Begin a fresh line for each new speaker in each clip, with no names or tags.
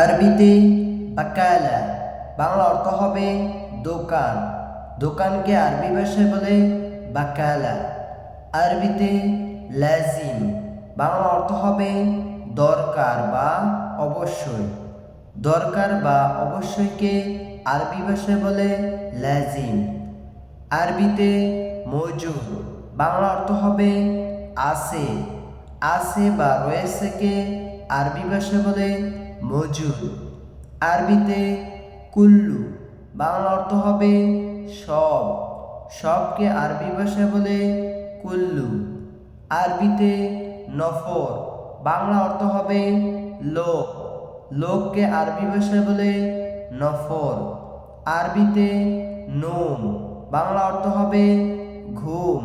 আরবিতে বাকালা, বাংলা অর্থ হবে দোকান। দোকানকে আরবি ভাষায় বলে বাকালা। আরবিতে লাজিম, বাংলা অর্থ হবে দরকার বা অবশ্যই। দরকার বা অবশ্যইকে আরবি ভাষায় বলে লাজিম। আরবিতে মজুদ বাংলা অর্থ হবে আছে। আছে বা রয়েছেকে আরবি ভাষায় বলে মজুদ আরবিতে কুল্লু, বাংলা অর্থ হবে সব। সবকে আরবি ভাষায় বলে কুল্লু। আরবিতে নফর, বাংলা অর্থ হবে লোক। লোককে আরবি ভাষায় বলে নফর। আরবিতে নোম, বাংলা অর্থ হবে ঘুম।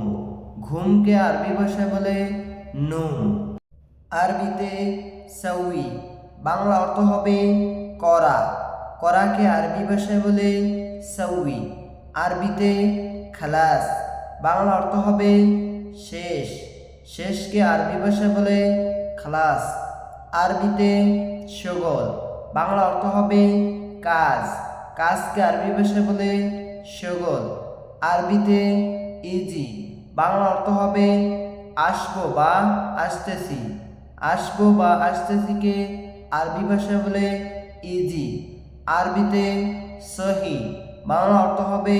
ঘুমকে আরবি ভাষায় বলে নোম। আরবিতে সউই বাংলা অর্থ হবে করা। করাকে আরবি ভাষায় বলে সউই আরবিতে খালাস। বাংলা অর্থ হবে শেষ। শেষকে আরবি ভাষায় বলে খালাস। আরবিতে সগল। বাংলা অর্থ হবে কাজ। কাজকে আরবি ভাষায় বলে সগল। আরবিতে ইজি। বাংলা অর্থ হবে আসব বা আসতেছি। আসব বা আসতেছিকে আরবি ভাষায় বলে ইজি। আরবিতে সহি, বাংলা অর্থ হবে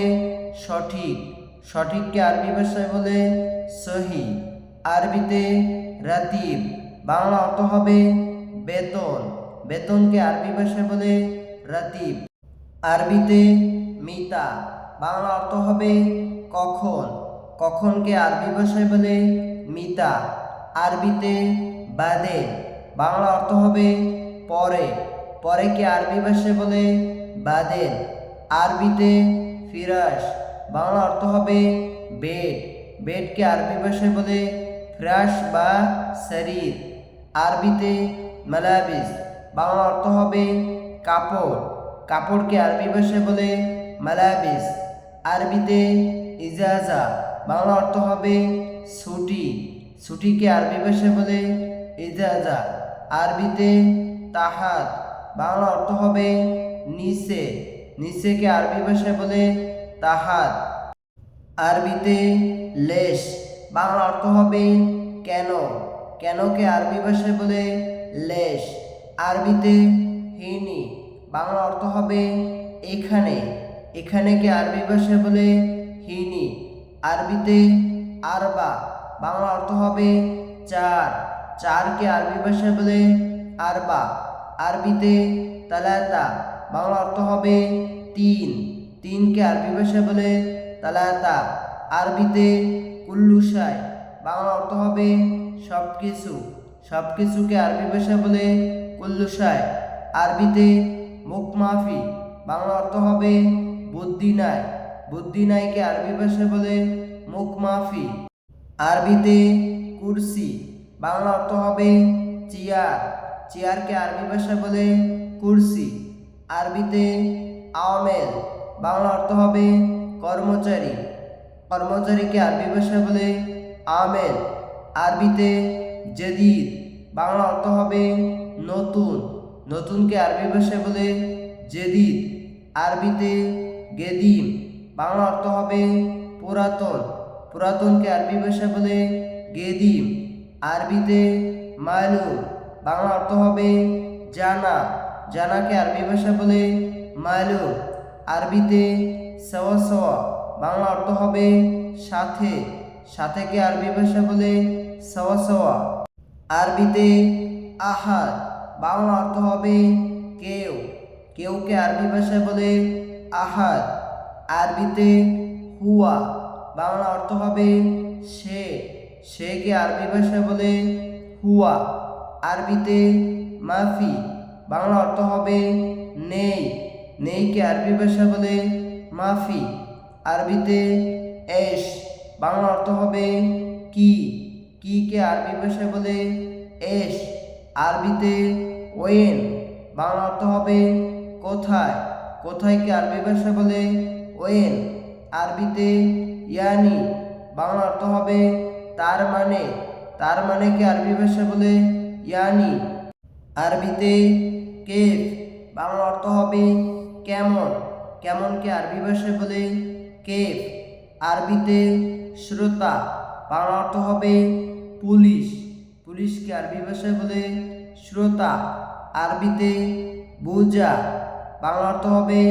সঠিক। সঠিককে আরবি ভাষায় বলে সহি। আরবিতে রাতিব, বাংলা অর্থ হবে বেতন। বেতনকে আরবি ভাষায় বলে রাতিব। আরবিতে মিতা, বাংলা অর্থ হবে কখন। কখনকে আরবি ভাষায় বলে মিতা। আরবিতে বাদে বাংলা অর্থ হবে পরে। পরেকে আরবি ভাষায় বলে? বাদেন আরবিতে ফিরাস। বাংলা অর্থ হবে বেড। বেডকে আরবি ভাষায় বলে? ফ্রাস বা শরীর। আরবিতে মালাবিস। বাংলা অর্থ হবে কাপড়। কাপড়কে আরবি ভাষায় বলে? মালাবিস। আরবিতে ইজাজা। বাংলা অর্থ হবে ছুটি ছুটিকে আরবি ভাষায় বলে? ইজাজা। আরবিতে তাহাত। বাংলা অর্থ হবে নিচে। নিচেকে আরবি ভাষায় বলে তাহাত। আরবিতে লেশ। বাংলা অর্থ হবে কেন? কেনকে আরবি ভাষায় বলে লেশ? আরবিতে হিনি। বাংলা অর্থ হবে এখানে। এখানেকে আরবি ভাষায় বলে হিনি। আরবিতে আরবা। বাংলা অর্থ হবে চার। চারকে আরবি ভাষায় বলে আরবা। আরবিতে তালাতা বাংলা অর্থ হবে তিন। তিনকে আরবি ভাষায় বলে তালাতা আরবিতে কুল্লুসাই বাংলা অর্থ হবে সব কিছু সব কিছুকে আরবি ভাষায় বলে কুল্লুসাই আরবিতে মুখ মাফি বাংলা অর্থ হবে বুদ্ধি নাই বুদ্ধি নাইকে আরবি ভাষায় বলে মুখ মাফি আরবিতে কুরসি বাংলা অর্থ হবে চেয়ার। চেয়ারকে আরবি ভাষায় বলে কুরসি। আরবিতে আমেল বাংলা অর্থ হবে কর্মচারী। কর্মচারীকে আরবি ভাষায় বলে আমেল আরবিতে জদিদ। বাংলা অর্থ হবে নতুন। নতুনকে আরবি ভাষায় বলে জেদিদ। আরবিতে গেদিম। বাংলা অর্থ হবে পুরাতন। পুরাতনকে আরবি ভাষায় বলে গেদিম। আরবিতে মালুম বাংলা অর্থ হবে জানা। জানাকে আরবি ভাষা বলে মালুম আরবিতে সওয়া সওয়া, বাংলা অর্থ হবে সাথে। সাথেকে আরবি ভাষা বলে সওয়া সওয়া। আরবিতে আহাদ, বাংলা অর্থ হবে কেউ। কেউকে আরবি ভাষায় বলে আহাদ। আরবিতে হুয়া, বাংলা অর্থ হবে সে। সেকে আরবি ভাষায় বলে, হুয়া আরবিতে মাফি, বাংলা অর্থ হবে, নেই নেইকে আরবি ভাষা বলে, মাফি আরবিতে এশ বাংলা অর্থ হবে, কি কিকে আরবি ভাষায় বলে এশ আরবিতে ওয়েন বাংলা অর্থ হবে, কোথায় কোথায়কে আরবি ভাষা বলে, ওয়েন আরবিতে ইয়ানি বাংলা অর্থ হবে তার মানে তার মানে কি আরবি ভাষা বলে? ইয়ানি। আরবিতে কেফ বাংলা অর্থ হবে কেমন। কেমনকে আরবি ভাষায় বলে? কেফ। আরবিতে শ্রোতা বাংলা অর্থ হবে পুলিশ। পুলিশকে আরবি ভাষায় বলে? শ্রোতা। আরবিতে বুজা বাংলা অর্থ হবে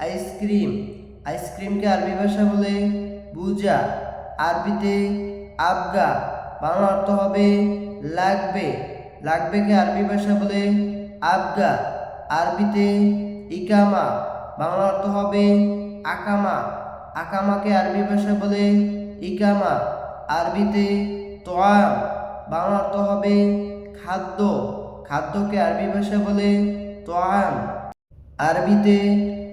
আইসক্রিম। আইসক্রিমকে আরবি ভাষা বলে? বুজা আরবিতে আবগা, বাংলা অর্থ হবে লাগবে। লাগবেকে আরবি ভাষা বলে? আবগা, আরবিতে ইকামা, বাংলা অর্থ হবে আকামা। আকামাকে আরবি ভাষা বলে ইকামা। আরবিতে তোয়াম, বাংলা অর্থ হবে খাদ্য। খাদ্যকে আরবি ভাষা বলে তোয়াম। আরবিতে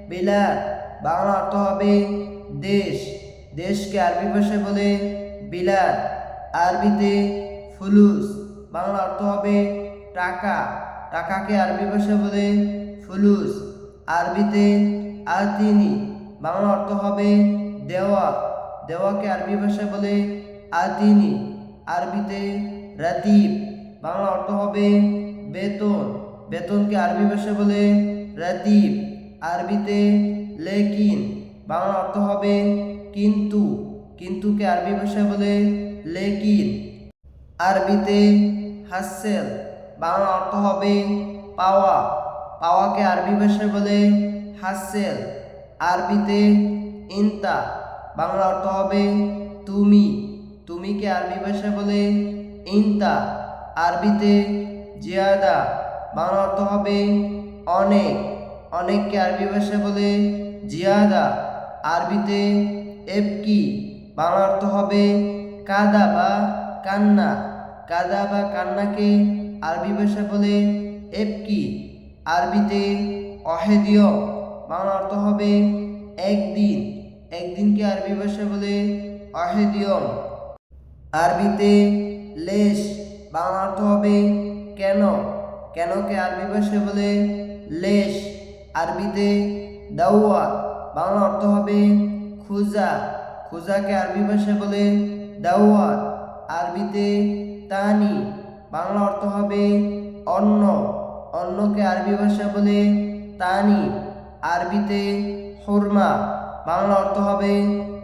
বিলাদ বাংলা অর্থ হবে দেশ। দেশকে আরবি ভাষায় বলে বিলাদ আরবিতে ফুলুস, বাংলা অর্থ হবে টাকা। টাকাকে আরবি ভাষায় বলে ফুলুস। আরবিতে আতিনি, বাংলা অর্থ হবে দেওয়া। দেওয়াকে আরবি ভাষায় বলে আতিনি। আরবিতে রাতিব, বাংলা অর্থ হবে বেতন। বেতনকে আরবি ভাষায় বলে রাতিব। আরবিতে লেকিন, বাংলা অর্থ হবে কিন্তু। কিন্তুকে আরবি ভাষায় বলে লেকিন? আরবিতে হাসেল, বাংলা অর্থ হবে পাওয়া। পাওয়াকে আরবি ভাষায় বলে হাসেল। আরবিতে ইন্তা, বাংলা অর্থ হবে তুমি। তুমিকে আরবি ভাষায় বলে ইন্তা? আরবিতে জিয়াদা, বাংলা অর্থ হবে অনেক। অনেককে আরবি ভাষায় বলে জিয়াদা। আরবিতে এপকি বাংলা অর্থ হবে কাদা বা কান্না। কাদা বা কান্নাকে আরবি ভাষা বলে এপকি। আরবিতে অহেদিয়। বাংলা অর্থ হবে একদিন। একদিনকে আরবি ভাষা বলে অহেদিয়ম। আরবিতে লেশ। বাংলা অর্থ হবে কেন? কেনকে আরবি ভাষায় বলে লেশ? আরবিতে দাওয়া বাংলা অর্থ হবে খুজা। খুজাকে আরবি ভাষায় বলে দাওয়া আরবিতে তানি। বাংলা অর্থ হবে অন্ন। অন্নকে আরবি ভাষা বলে তানি। আরবিতে হুরমা। বাংলা অর্থ হবে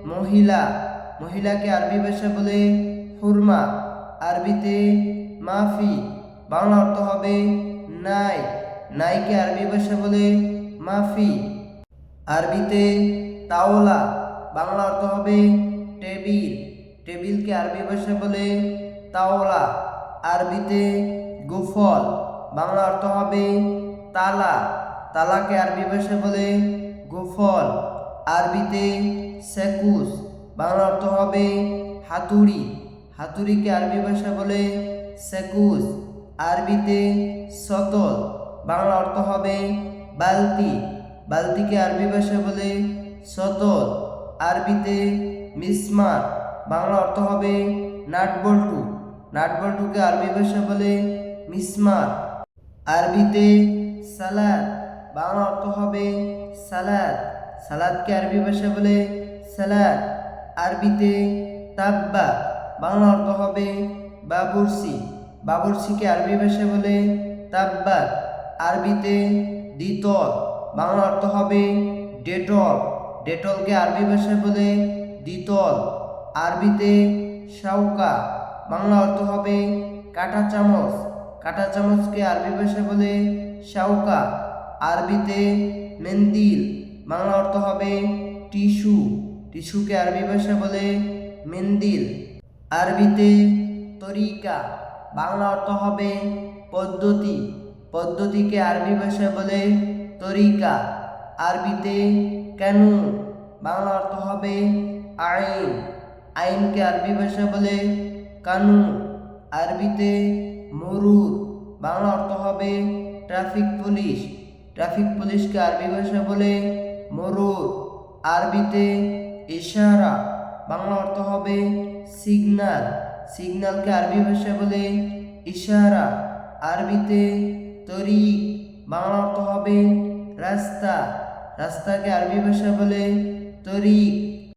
মহিলা। মহিলাকে আরবি ভাষা বলে হুরমা। আরবিতে মাফি। বাংলা অর্থ হবে নাই। নাইকে আরবি ভাষা বলে মাফি। আরবিতে তাওলা। বাংলা অর্থ হবে টেবিল। টেবিলকে আরবি ভাষা বলে তাওলা, আরবিতে গুফল। বাংলা অর্থ হবে তালা, তালাকে আরবি ভাষা বলে গুফল। আরবিতে সেকুস, বাংলা অর্থ হবে হাতুড়ি। হাতুড়িকে আরবি ভাষা বলে সেকুস। আরবিতে সতল, বাংলা অর্থ হবে বালতি। বালতিকে আরবি ভাষা বলে সতল। আরবিতে মিসমার, বাংলা অর্থ হবে নাটবল্টু। নাটবল্টুকে আরবি ভাষা বলে মিসমার। আরবিতে সালাদ, বাংলা অর্থ হবে সালাদ। সালাদকে আরবি ভাষা বলে সালাদ। আরবিতে তাব্বা, বাংলা অর্থ হবে বাবুরসি। বাবুরসিকে আরবি ভাষা বলে তাব্বা আরবিতে দ্বিতল বাংলা অর্থ হবে ডেটল ডেটলকে আরবি ভাষায় বলে দ্বিতল। আরবিতে শাউকা, বাংলা অর্থ হবে কাঁটা চামচ। কাঁটা চামচকে আরবি ভাষায় বলে শাউকা। আরবিতে মেন্দিল, বাংলা অর্থ হবে টিস্যু। টিস্যুকে আরবি ভাষা বলে মেন্দিল। আরবিতে তরিকা, বাংলা অর্থ হবে পদ্ধতি। পদ্ধতিকে আরবি ভাষায় বলে তরিকা। আরবিতে কানুন বাংলা অর্থ হবে আইন। আইনকে আরবি ভাষা বলে কানুন আরবিতে মরুর। বাংলা অর্থ হবে ট্রাফিক পুলিশ। ট্রাফিক পুলিশকে আরবি ভাষা বলে মরুর। আরবিতে ইশারা। বাংলা অর্থ হবে সিগনাল সিগন্যালকে আরবি ভাষা বলে ইশারা। আরবিতে তরিক। বাংলা অর্থ হবে রাস্তা। রাস্তাকে আরবি ভাষা বলে তরিক